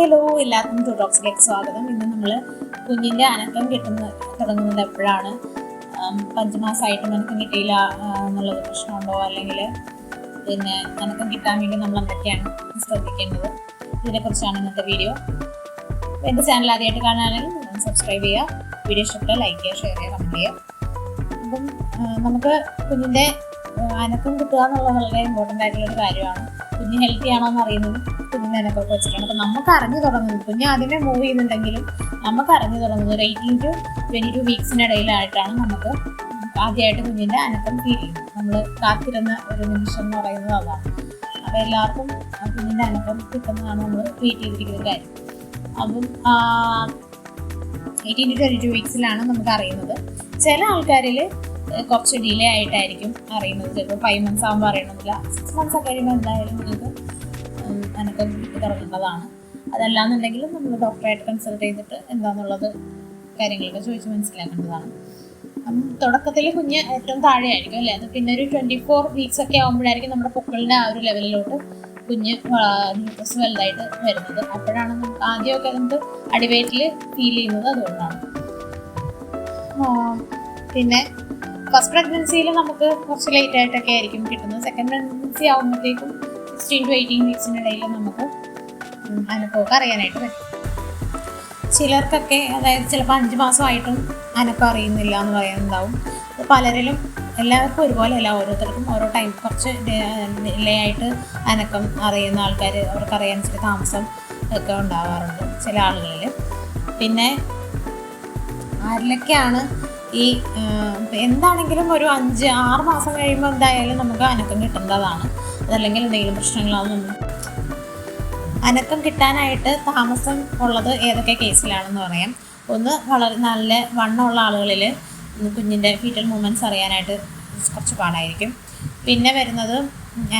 Hello എല്ലാവർക്കും to ടോക്സിലേക്ക് സ്വാഗതം. ഇന്ന് നമ്മൾ കുഞ്ഞിന്റെ അനക്കം കിട്ടുന്ന തുടങ്ങുന്നത് എപ്പോഴാണ്? പഞ്ചമാസമായിട്ടും അനക്കം കിട്ടിയില്ല എന്നുള്ളത് പ്രശ്നമുണ്ടോ? അല്ലെങ്കിൽ പിന്നെ അനക്കം കിട്ടാൻ വേണ്ടി നമ്മൾ എന്തൊക്കെയാണ് ശ്രദ്ധിക്കേണ്ടത്? ഇതിനെക്കുറിച്ചാണ് ഇന്നത്തെ വീഡിയോ. എന്റെ ചാനൽ ആദ്യമായിട്ട് കാണാനാണെങ്കിൽ സബ്സ്ക്രൈബ് ചെയ്യുക. വീഡിയോ ഇഷ്ടപ്പെട്ട ലൈക്ക് ചെയ്യുക ഷെയർ ചെയ്യുക കമന്റ് ചെയ്യുക. അപ്പം നമുക്ക് കുഞ്ഞിന്റെ അനക്കം കിട്ടുക എന്നുള്ളത് വളരെ ഇമ്പോർട്ടന്റ് ആയിട്ടുള്ളൊരു കാര്യമാണ്. കുഞ്ഞ് ഹെൽത്തി ആണോ എന്ന് അറിയുന്നത് കുഞ്ഞിനൊക്കെ വെച്ചിട്ടാണ്. അപ്പം നമുക്ക് അറിഞ്ഞു തുടങ്ങുന്നത് കുഞ്ഞ് ആദ്യമേ മൂവ് ചെയ്യുന്നുണ്ടെങ്കിലും നമുക്ക് അറിഞ്ഞു തുടങ്ങുന്നത് ഒരു എയ്റ്റീൻ ടു ട്വന്റി ടു വീക്സിനിടയിലായിട്ടാണ് നമുക്ക് ആദ്യമായിട്ട് കുഞ്ഞിന്റെ അനക്കം ഫീൽ ചെയ്യുന്നത്. നമ്മൾ കാത്തിരുന്ന ഒരു നിമിഷം എന്ന് പറയുന്നത് അതാണ്. അപ്പോൾ എല്ലാവർക്കും കുഞ്ഞിന്റെ അനക്കം കിട്ടുന്നതാണ് നമ്മൾ ട്രീറ്റ് ചെയ്തിരിക്കുന്ന കാര്യം. അപ്പം എയ്റ്റീൻ ടു ട്വന്റി ടു വീക്സിലാണ് നമുക്ക് അറിയുന്നത്. ചില ആൾക്കാരിൽ കുറച്ച് ഡിലേ ആയിട്ടായിരിക്കും അറിയുന്നത്. ചിലപ്പോൾ ഫൈവ് മന്ത്സ് ആകുമ്പോൾ അറിയണമെന്നില്ല. സിക്സ് മന്ത്സ് ഒക്കെ കഴിയുമ്പോൾ എന്തായാലും നിങ്ങൾക്ക് അനക്കം കിട്ടി തുടങ്ങേണ്ടതാണ് അതല്ലാന്നുണ്ടെങ്കിൽ നമ്മൾ ഡോക്ടറായിട്ട് കൺസൾട്ട് ചെയ്തിട്ട് എന്താണെന്നുള്ളത് കാര്യങ്ങളൊക്കെ ചോദിച്ച് മനസ്സിലാക്കേണ്ടതാണ്. തുടക്കത്തിൽ കുഞ്ഞ് ഏറ്റവും താഴെ ആയിരിക്കും അല്ലേ? അത് പിന്നെ ഒരു ട്വന്റി ഫോർ വീക്സ് ഒക്കെ ആകുമ്പോഴായിരിക്കും നമ്മുടെ പൊക്കളിന്റെ ആ ഒരു ലെവലിലോട്ട് കുഞ്ഞ് ന്യൂട്രസ് വലുതായിട്ട് വരുന്നത്. അപ്പോഴാണ് നമുക്ക് ആദ്യമൊക്കെ നമുക്ക് അടിവയറ്റിൽ ഫീൽ ചെയ്യുന്നത് അതുകൊണ്ടാണ്. പിന്നെ ഫസ്റ്റ് പ്രഗ്നൻസിയിൽ നമുക്ക് കുറച്ച് ലേറ്റ് ആയിട്ടൊക്കെ ആയിരിക്കും കിട്ടുന്നത്. സെക്കൻഡ് പ്രഗ്നൻസി ആകുമ്പോഴത്തേക്കും സിക്സ്റ്റീൻ ടു എയ്റ്റീൻ വീക്സിനിടയിൽ നമുക്ക് അനക്കമൊക്കെ അറിയാനായിട്ട് പറ്റും. ചിലർക്കൊക്കെ അതായത് ചിലപ്പോൾ അഞ്ച് മാസമായിട്ടും അനക്കം അറിയുന്നില്ല എന്ന് പറയുന്നുണ്ടാവും. പലരിലും എല്ലാവർക്കും ഒരുപോലെ അല്ല ഓരോരുത്തർക്കും ഓരോ ടൈം കുറച്ച് ഡിലേ ആയിട്ട് അനക്കം അറിയുന്ന ആൾക്കാർ അവർക്ക് അറിയാൻ ചില താമസം ഒക്കെ ഉണ്ടാവാറുണ്ട് ചില ആളുകളിൽ പിന്നെ ആരിലൊക്കെയാണ് ഈ എന്താണെങ്കിലും ഒരു അഞ്ച് ആറ് മാസം കഴിയുമ്പോൾ എന്തായാലും നമുക്ക് അനക്കം കിട്ടേണ്ടതാണ്. അതല്ലെങ്കിൽ എന്തെങ്കിലും പ്രശ്നങ്ങളാവും നമ്മൾ അനക്കം കിട്ടാനായിട്ട് താമസം ഉള്ളത് ഏതൊക്കെ കേസിലാണെന്ന് പറയാം. ഒന്ന് വളരെ നല്ല വണ്ണമുള്ള ആളുകളിൽ കുഞ്ഞിന്റെ ഫീറ്റൽ മൂവ്മെന്റ്സ് അറിയാനായിട്ട് കുറച്ച് പാടായിരിക്കും. പിന്നെ വരുന്നത്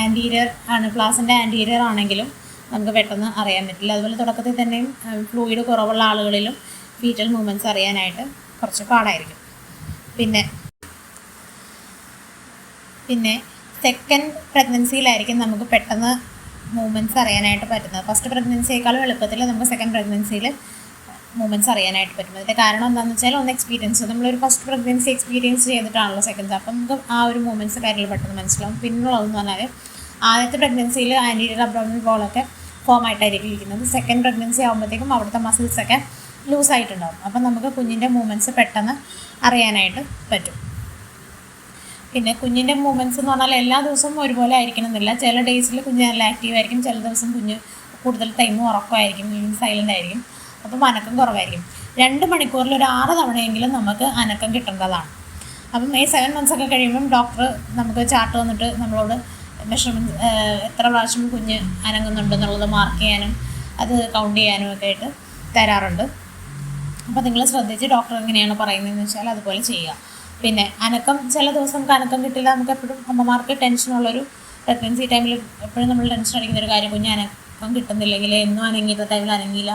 ആന്റീരിയർ ആണ്. ക്ലാസിന്റെ ആന്റീരിയർ ആണെങ്കിലും നമുക്ക് പെട്ടെന്ന് അറിയാൻ പറ്റില്ല. അതുപോലെ തുടക്കത്തിൽ തന്നെയും ഫ്ലൂയിഡ് കുറവുള്ള ആളുകളിലും ഫീറ്റൽ മൂവ്മെന്റ്സ് അറിയാനായിട്ട് കുറച്ച് പാടായിരിക്കും. പിന്നെ പിന്നെ സെക്കൻഡ് പ്രഗ്നൻസിയിലായിരിക്കും നമുക്ക് പെട്ടെന്ന് മൂവ്മെന്റ്സ് അറിയാനായിട്ട് പറ്റുന്നത്. ഫസ്റ്റ് പ്രഗ്നൻസിയേക്കാളും എളുപ്പത്തിൽ നമുക്ക് സെക്കൻഡ് പ്രഗ്നൻസിയിൽ മൂവ്മെന്റ്സ് അറിയാനായിട്ട് പറ്റും. അതിന്റെ കാരണം എന്താണെന്ന് വെച്ചാൽ ഒന്ന് എക്സ്പീരിയൻസ് നമ്മളൊരു ഫസ്റ്റ് പ്രഗ്നൻസി എക്സ്പീരിയൻസ് ചെയ്തിട്ടാണല്ലോ സെക്കൻഡ് അപ്പം നമുക്ക് ആ ഒരു മൂവ്മെന്റ്സ് കാര്യങ്ങൾ പെട്ടെന്ന് മനസ്സിലാവും. പിന്നുള്ളതെന്ന് പറഞ്ഞാൽ ആദ്യത്തെ പ്രഗ്നൻസിയിൽ ആന്റീരിയർ അബ്ഡോമിനൽ ബോളൊക്കെ ഫോം ആയിട്ടായിരിക്കും ഇരിക്കുന്നത്. സെക്കൻഡ് പ്രഗ്നൻസി ആകുമ്പോഴത്തേക്കും അവിടുത്തെ മസിൽസൊക്കെ ലൂസായിട്ടുണ്ടാകും അപ്പം നമുക്ക് കുഞ്ഞിന്റെ മൂവ്മെന്റ്സ് പെട്ടെന്ന് അറിയാനായിട്ട് പറ്റും. പിന്നെ കുഞ്ഞിന്റെ മൂവ്മെന്റ്സ് എന്ന് പറഞ്ഞാൽ എല്ലാ ദിവസവും ഒരുപോലെ ആയിരിക്കണമെന്നില്ല. ചില ഡേയ്സിൽ കുഞ്ഞ് നല്ല ആക്റ്റീവ് ആയിരിക്കും ചില ദിവസം കുഞ്ഞ് കൂടുതൽ ടൈം ഉറക്കമായിരിക്കും അല്ലെങ്കിൽ സൈലന്റ് ആയിരിക്കും. അപ്പം അനക്കം കുറവായിരിക്കും. രണ്ട് മണിക്കൂറിൽ ഒരു ആറ് തവണയെങ്കിലും നമുക്ക് അനക്കം കിട്ടേണ്ടതാണ്. അപ്പം ഈ സെവൻ മന്ത്സ് ഒക്കെ കഴിയുമ്പം ഡോക്ടർ നമുക്ക് ചാർട്ട് വന്നിട്ട് നമ്മളോട് മെഷർമെന്റ് എത്ര പ്രാവശ്യം കുഞ്ഞ് അനങ്ങുന്നുണ്ടെന്നുള്ളത് മാർക്ക് ചെയ്യാനും അത് കൗണ്ട് ചെയ്യാനും ഒക്കെ ആയിട്ട് തരാറുണ്ട്. അപ്പോൾ നിങ്ങൾ ശ്രദ്ധിച്ച് ഡോക്ടർ എങ്ങനെയാണ് പറയുന്നതെന്ന് വെച്ചാൽ അതുപോലെ ചെയ്യുക. പിന്നെ അനക്കം ചില ദിവസം അനക്കം കിട്ടില്ല നമുക്ക് എപ്പോഴും അമ്മമാർക്ക് ടെൻഷനുള്ളൊരു പ്രഗ്നൻസി ടൈമിൽ എപ്പോഴും നമ്മൾ ടെൻഷൻ അടിക്കുന്ന ഒരു കാര്യം കുഞ്ഞ് അനക്കം കിട്ടുന്നില്ലെങ്കിൽ എന്നും അനങ്ങിയത് ടൈമിൽ അനങ്ങിയില്ല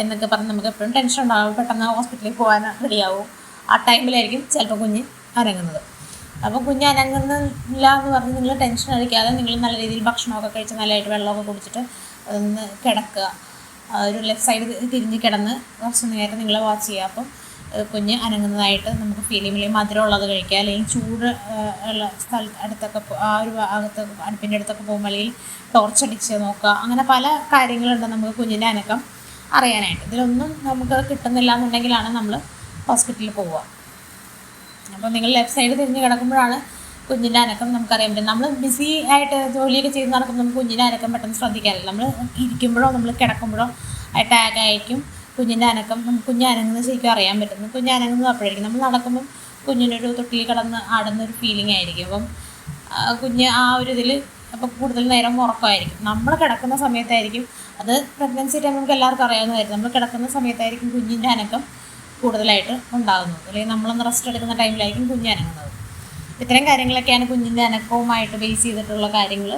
എന്നൊക്കെ പറഞ്ഞ് നമുക്ക് എപ്പോഴും ടെൻഷൻ ഉണ്ടാവും. പെട്ടെന്ന് ഹോസ്പിറ്റലിൽ പോകാൻ റെഡിയാവും. ആ ടൈമിലായിരിക്കും ചിലപ്പോൾ കുഞ്ഞ് അനങ്ങുന്നത്. അപ്പോൾ കുഞ്ഞ് അനങ്ങുന്നില്ല എന്ന് പറഞ്ഞ് നിങ്ങൾ ടെൻഷൻ അടിക്കാതെ നിങ്ങൾ നല്ല രീതിയിൽ ഭക്ഷണമൊക്കെ കഴിച്ച് നല്ലതായിട്ട് വെള്ളമൊക്കെ കുടിച്ചിട്ട് അതൊന്ന് കിടക്കുക. ഒരു ലെഫ്റ്റ് സൈഡ് തിരിഞ്ഞ് കിടന്ന് കുറച്ച് നേരം നിങ്ങൾ വാച്ച് ചെയ്യുക. അപ്പം കുഞ്ഞ് അനങ്ങുന്നതായിട്ട് നമുക്ക് ഫീൽ ചെയ്യും അല്ലെങ്കിൽ മധുരമുള്ളത് കഴിക്കുക അല്ലെങ്കിൽ ചൂട് ഉള്ള സ്ഥല അടുത്തൊക്കെ ആ ഒരു ഭാഗത്ത് അടുപ്പിന്റെ അടുത്തൊക്കെ പോകുമ്പോൾ അല്ലെങ്കിൽ ടോർച്ചടിച്ച് നോക്കുക അങ്ങനെ പല കാര്യങ്ങളുണ്ട് നമുക്ക് കുഞ്ഞിന്റെ അനക്കം അറിയാനായിട്ട്. ഇതിലൊന്നും നമുക്ക് കിട്ടുന്നില്ല എന്നുണ്ടെങ്കിലാണ് നമ്മൾ ഹോസ്പിറ്റലിൽ പോവുക. അപ്പോൾ നിങ്ങൾ ലെഫ്റ്റ് സൈഡ് തിരിഞ്ഞ് കിടക്കുമ്പോഴാണ് കുഞ്ഞിന്റെ അനക്കം നമുക്കറിയാൻ പറ്റും നമ്മൾ ബിസി ആയിട്ട് ജോലിയൊക്കെ ചെയ്ത് നടക്കുമ്പോൾ നമുക്ക് കുഞ്ഞിന്റെ അനക്കം പെട്ടെന്ന് ശ്രദ്ധിക്കാറില്ല. നമ്മൾ ഇരിക്കുമ്പോഴോ നമ്മൾ കിടക്കുമ്പോഴോ ടാഗായിരിക്കും കുഞ്ഞിന്റെ അനക്കം നമുക്ക് കുഞ്ഞ് അനങ്ങുന്നത് ശരിക്കും അറിയാൻ പറ്റുന്നു കുഞ്ഞ് അനങ്ങുന്നത് അപ്പോഴായിരിക്കും. നമ്മൾ നടക്കുമ്പം കുഞ്ഞിനൊരു തൊട്ടിൽ കിടന്ന് ആടുന്ന ഒരു ഫീലിംഗ് ആയിരിക്കും. അപ്പം കുഞ്ഞ് ആ ഒരു ഇതിൽ അപ്പോൾ കൂടുതൽ നേരം ഉറക്കമായിരിക്കും. നമ്മൾ കിടക്കുന്ന സമയത്തായിരിക്കും അത് പ്രഗ്നൻസി ടൈം നമുക്ക് എല്ലാവർക്കും അറിയാവുന്നതായിരിക്കും നമ്മൾ കിടക്കുന്ന സമയത്തായിരിക്കും കുഞ്ഞിന്റെ അനക്കം കൂടുതലായിട്ട് ഉണ്ടാകുന്നത്. അല്ലെങ്കിൽ നമ്മളൊന്ന് റെസ്റ്റ് എടുക്കുന്ന ടൈമിലായിരിക്കും കുഞ്ഞ് അനങ്ങുന്നത് ഇത്തരം കാര്യങ്ങളൊക്കെയാണ് കുഞ്ഞിന്റെ അനക്കവുമായിട്ട് ബേസ് ചെയ്തിട്ടുള്ള കാര്യങ്ങൾ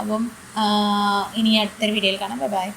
അപ്പം ഇനി അടുത്തൊരു വീഡിയോയിൽ കാണാം. Bye bye